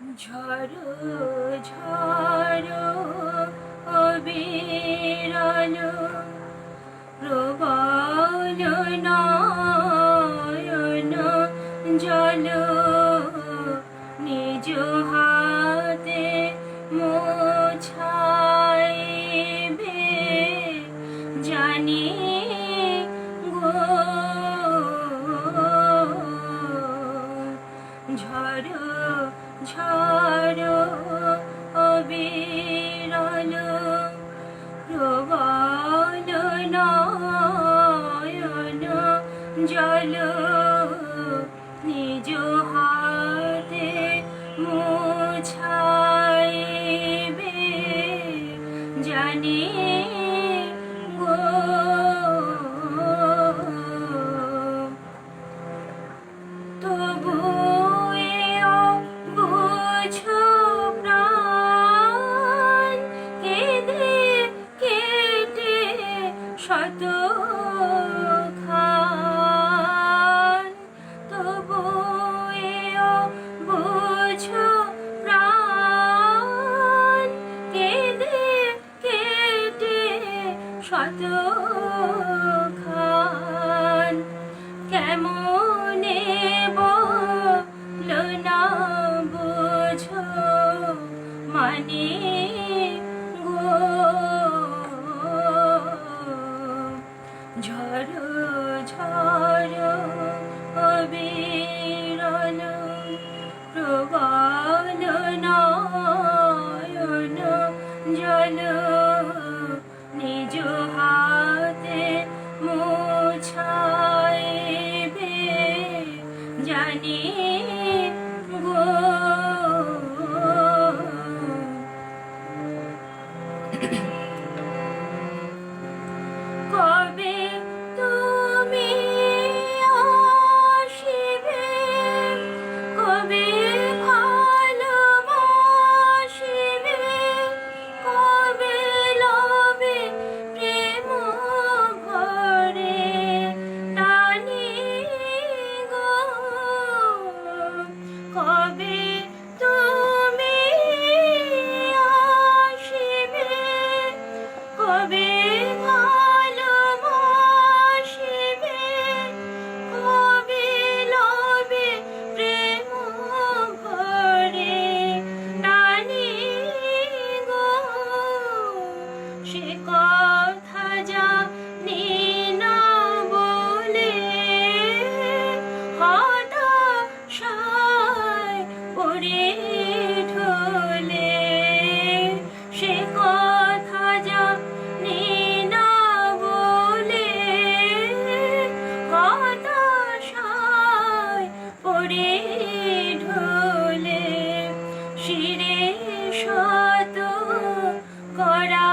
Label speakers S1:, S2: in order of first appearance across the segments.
S1: ঝড়ো ঝড়ো অবিরল প্রবল না বলো নিজ হাতে মুছাইবে। জানি খান। কেমনে বলো না বুঝো? মানে জানে গো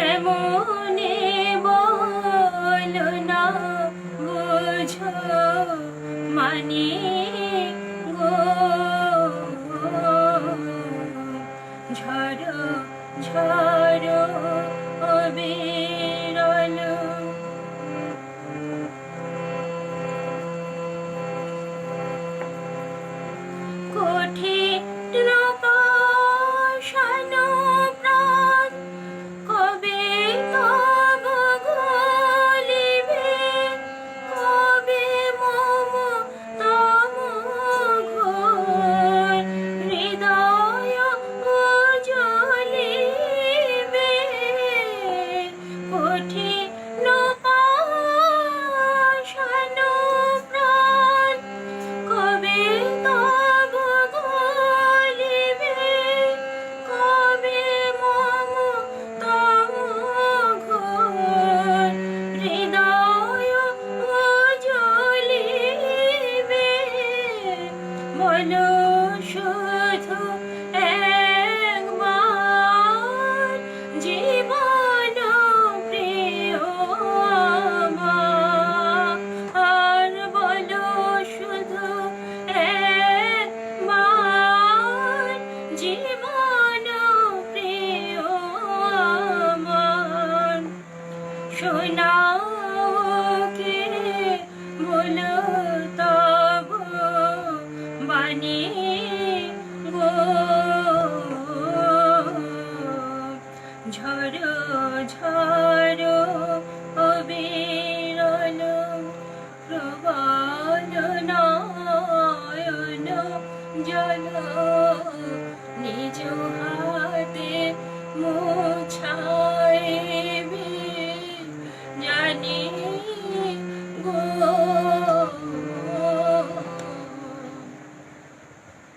S1: কেমনে বলো না বুঝো মানে গো ঝড় ঝড় বিরল কঠিন